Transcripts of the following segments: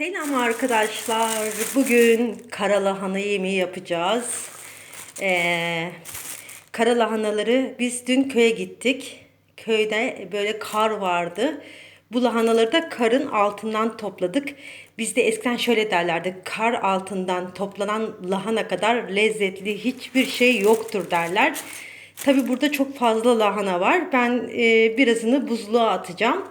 Selam arkadaşlar. Bugün karalahana yemeği yapacağız. Ee, karalahanaları biz dün köye gittik. Köyde böyle kar vardı. Bu lahanaları da karın altından topladık. Bizde eskiden şöyle derlerdi. Kar altından toplanan lahana kadar lezzetli hiçbir şey yoktur derler. Tabi burada çok fazla lahana var. Ben e, birazını buzluğa atacağım.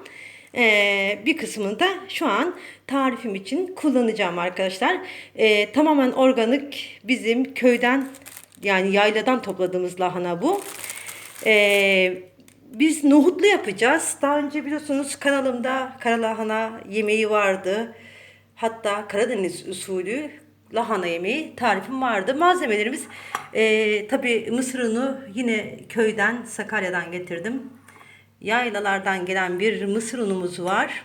Ee, bir kısmını da şu an tarifim için kullanacağım arkadaşlar. Ee, tamamen organik bizim köyden yani yayladan topladığımız lahana bu. Ee, biz nohutlu yapacağız. Daha önce biliyorsunuz kanalımda kara lahana yemeği vardı. Hatta Karadeniz usulü lahana yemeği tarifim vardı. Malzemelerimiz e, tabi mısır yine köyden Sakarya'dan getirdim. Yaylalardan gelen bir mısır unumuz var.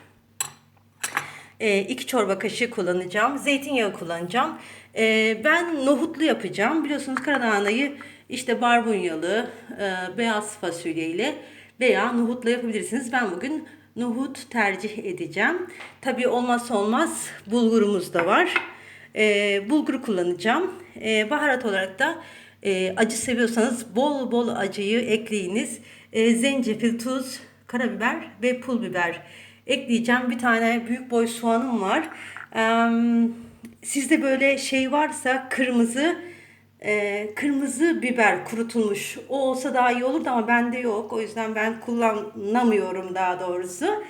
E, iki çorba kaşığı kullanacağım. Zeytinyağı kullanacağım. E, ben nohutlu yapacağım. Biliyorsunuz karalahanayı işte barbunyalı, e, beyaz fasulyeyle veya nohutla yapabilirsiniz. Ben bugün nohut tercih edeceğim. Tabii olmazsa olmaz bulgurumuz da var. E, bulgur kullanacağım. E, baharat olarak da e, acı seviyorsanız bol bol acıyı ekleyiniz. E, zencefil, tuz, karabiber ve pul biber ekleyeceğim. Bir tane büyük boy soğanım var. Sizde böyle şey varsa kırmızı e, kırmızı biber kurutulmuş. O olsa daha iyi olurdu ama bende yok. O yüzden ben kullanamıyorum daha doğrusu.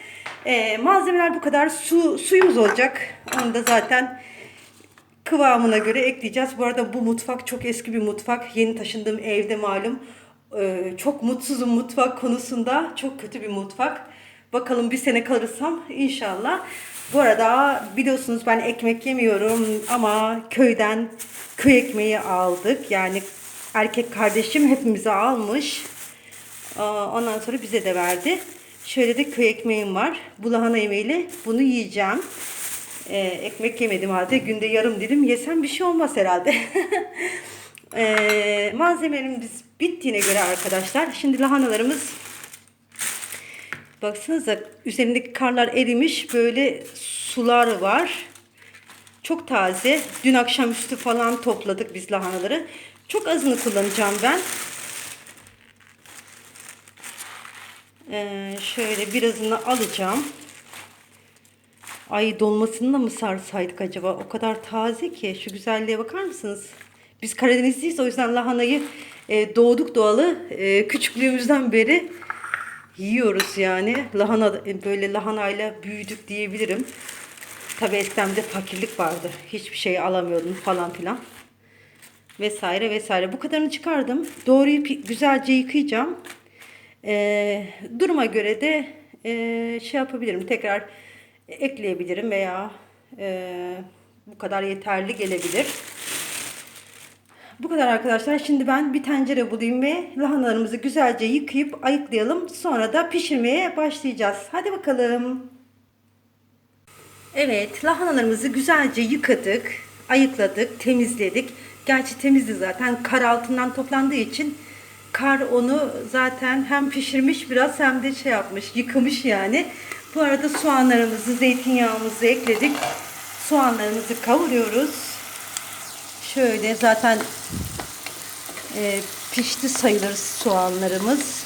E, malzemeler bu kadar. Su suyumuz olacak. Onu da zaten kıvamına göre ekleyeceğiz. Bu arada bu mutfak çok eski bir mutfak. Yeni taşındığım evde malum. Ee, çok mutsuzum mutfak konusunda. Çok kötü bir mutfak. Bakalım bir sene kalırsam inşallah. Bu arada biliyorsunuz ben ekmek yemiyorum ama köyden köy ekmeği aldık. Yani erkek kardeşim hepimize almış. Ondan sonra bize de verdi. Şöyle de köy ekmeğim var. Bu lahana yemeğiyle bunu yiyeceğim. Ee, ekmek yemedim halde günde yarım dilim yesem bir şey olmaz herhalde. ee, malzemelerimiz bittiğine göre arkadaşlar. Şimdi lahanalarımız baksanıza üzerindeki karlar erimiş. Böyle sular var. Çok taze. Dün akşamüstü falan topladık biz lahanaları. Çok azını kullanacağım ben. Ee, şöyle birazını alacağım. Ay dolmasını da mı sarsaydık acaba? O kadar taze ki. Şu güzelliğe bakar mısınız? Biz Karadenizliyiz o yüzden lahanayı e, doğduk doğalı e, küçüklüğümüzden beri yiyoruz yani. Lahana e, böyle lahanayla büyüdük diyebilirim. Tabii eskiden de fakirlik vardı. Hiçbir şey alamıyordum falan filan. Vesaire vesaire. Bu kadarını çıkardım. Doğrayıp güzelce yıkayacağım. E, duruma göre de e, şey yapabilirim. Tekrar ekleyebilirim veya e, bu kadar yeterli gelebilir. Bu kadar arkadaşlar. Şimdi ben bir tencere bulayım ve lahanalarımızı güzelce yıkayıp ayıklayalım. Sonra da pişirmeye başlayacağız. Hadi bakalım. Evet, lahanalarımızı güzelce yıkadık, ayıkladık, temizledik. Gerçi temizdi zaten. Kar altından toplandığı için kar onu zaten hem pişirmiş biraz hem de şey yapmış, yıkamış yani. Bu arada soğanlarımızı, zeytinyağımızı ekledik. Soğanlarımızı kavuruyoruz. Şöyle zaten e, pişti sayılır soğanlarımız.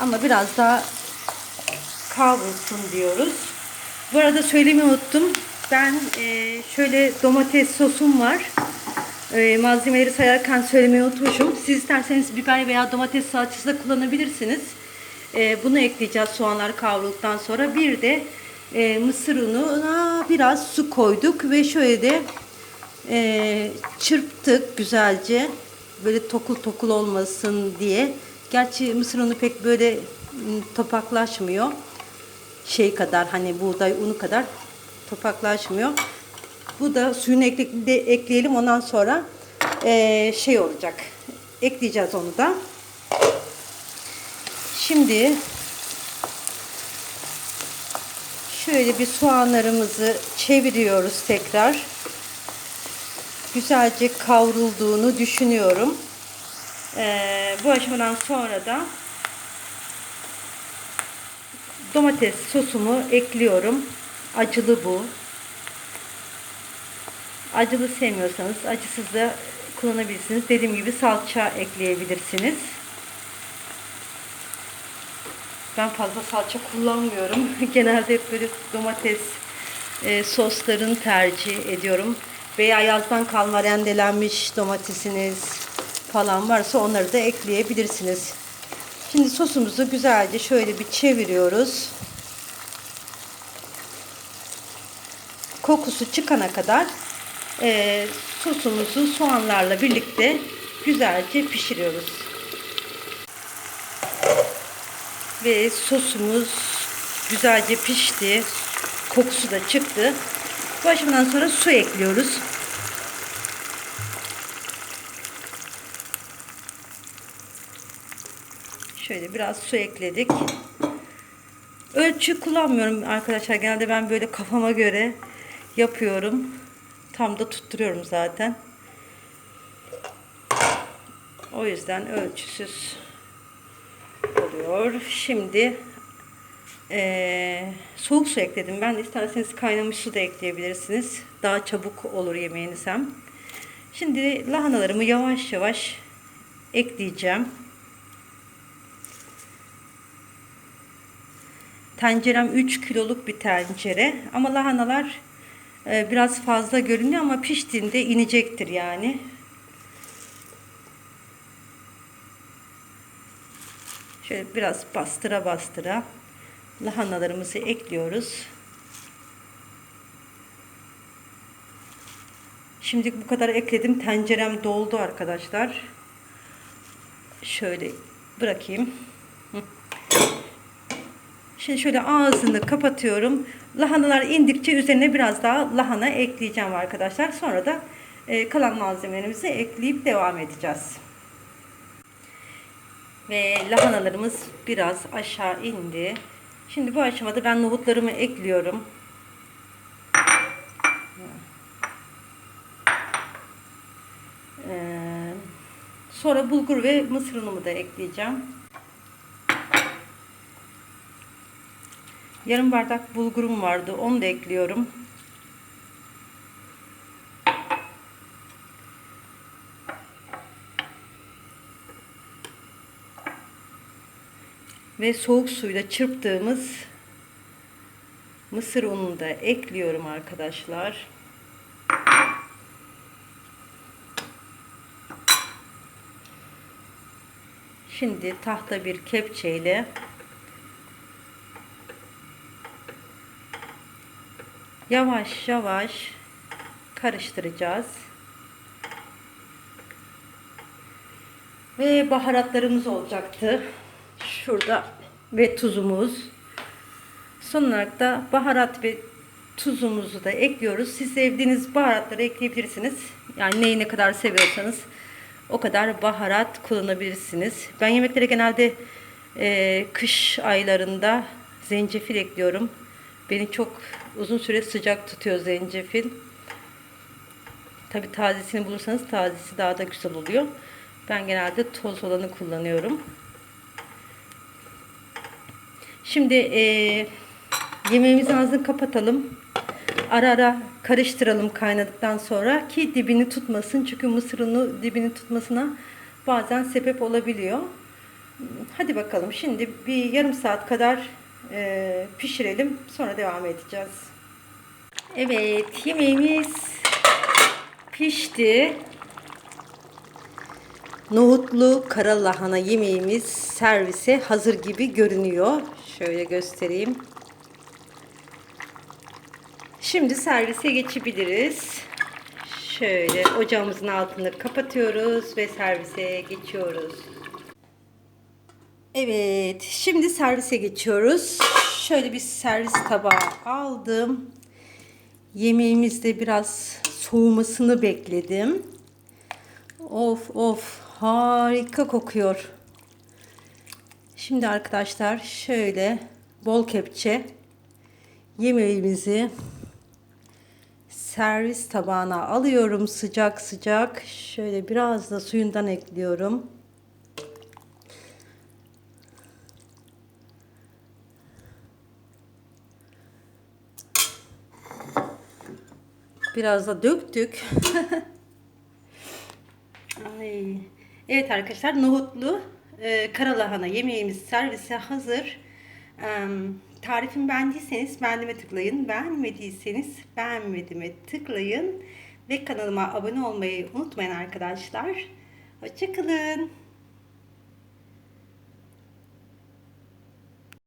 Ama biraz daha kavrulsun diyoruz. Bu arada söylemeyi unuttum. Ben e, şöyle domates sosum var. E, malzemeleri sayarken söylemeyi unutmuşum. Siz isterseniz biber veya domates salçası da kullanabilirsiniz. E, bunu ekleyeceğiz soğanlar kavrulduktan sonra. Bir de e, mısır ununa biraz su koyduk ve şöyle de e, çırptık güzelce. Böyle tokul tokul olmasın diye. Gerçi mısır unu pek böyle topaklaşmıyor. Şey kadar hani buğday unu kadar topaklaşmıyor. Bu da suyunu ekleyelim ondan sonra e, şey olacak. Ekleyeceğiz onu da. Şimdi şöyle bir soğanlarımızı çeviriyoruz tekrar. Güzelce kavrulduğunu düşünüyorum. Ee, bu aşamadan sonra da domates sosumu ekliyorum. Acılı bu. Acılı sevmiyorsanız acısız da kullanabilirsiniz. Dediğim gibi salça ekleyebilirsiniz. Ben fazla salça kullanmıyorum. Genelde hep böyle domates e, soslarını tercih ediyorum. Veya yazdan kalma rendelenmiş domatesiniz falan varsa onları da ekleyebilirsiniz. Şimdi sosumuzu güzelce şöyle bir çeviriyoruz. Kokusu çıkana kadar e, sosumuzu soğanlarla birlikte güzelce pişiriyoruz. Ve sosumuz güzelce pişti. Kokusu da çıktı. Bu aşamadan sonra su ekliyoruz. Şöyle biraz su ekledik. Ölçü kullanmıyorum arkadaşlar. Genelde ben böyle kafama göre yapıyorum. Tam da tutturuyorum zaten. O yüzden ölçüsüz oluyor. Şimdi eee, soğuk su ekledim. Ben isterseniz kaynamış su da ekleyebilirsiniz. Daha çabuk olur yemeğiniz hem. Şimdi lahanalarımı yavaş yavaş ekleyeceğim. Tencerem 3 kiloluk bir tencere. Ama lahanalar e, biraz fazla görünüyor ama piştiğinde inecektir yani. Şöyle biraz bastıra bastıra lahanalarımızı ekliyoruz. Şimdi bu kadar ekledim. Tencerem doldu arkadaşlar. Şöyle bırakayım. Şimdi şöyle ağzını kapatıyorum. Lahanalar indikçe üzerine biraz daha lahana ekleyeceğim arkadaşlar. Sonra da e, kalan malzemelerimizi ekleyip devam edeceğiz. Ve lahanalarımız biraz aşağı indi. Şimdi bu aşamada ben nohutlarımı ekliyorum. Ee, sonra bulgur ve mısır unumu da ekleyeceğim. Yarım bardak bulgurum vardı. Onu da ekliyorum. Ve soğuk suyla çırptığımız mısır ununu da ekliyorum arkadaşlar. Şimdi tahta bir kepçeyle yavaş yavaş karıştıracağız. Ve baharatlarımız olacaktı. Şurada ve tuzumuz. Son olarak da baharat ve tuzumuzu da ekliyoruz. Siz sevdiğiniz baharatları ekleyebilirsiniz. Yani neyi ne kadar seviyorsanız o kadar baharat kullanabilirsiniz. Ben yemeklere genelde e, kış aylarında zencefil ekliyorum. Beni çok uzun süre sıcak tutuyor zencefil. Tabi tazesini bulursanız tazesi daha da güzel oluyor. Ben genelde toz olanı kullanıyorum. Şimdi e, yemeğimizin ağzını kapatalım. Ara ara karıştıralım kaynadıktan sonra ki dibini tutmasın. Çünkü mısır unu dibini tutmasına bazen sebep olabiliyor. Hadi bakalım şimdi bir yarım saat kadar e, pişirelim. Sonra devam edeceğiz. Evet yemeğimiz pişti. Nohutlu kara lahana yemeğimiz servise hazır gibi görünüyor. Şöyle göstereyim. Şimdi servise geçebiliriz. Şöyle ocağımızın altını kapatıyoruz ve servise geçiyoruz. Evet, şimdi servise geçiyoruz. Şöyle bir servis tabağı aldım. Yemeğimizde biraz soğumasını bekledim. Of of harika kokuyor. Şimdi arkadaşlar şöyle bol kepçe yemeğimizi servis tabağına alıyorum sıcak sıcak. Şöyle biraz da suyundan ekliyorum. Biraz da döktük. Ay. Evet arkadaşlar nohutlu e, karalahana yemeğimiz servise hazır. E, tarifimi beğendiyseniz beğenime tıklayın. Beğenmediyseniz beğenmedime tıklayın. Ve kanalıma abone olmayı unutmayın arkadaşlar. Hoşçakalın.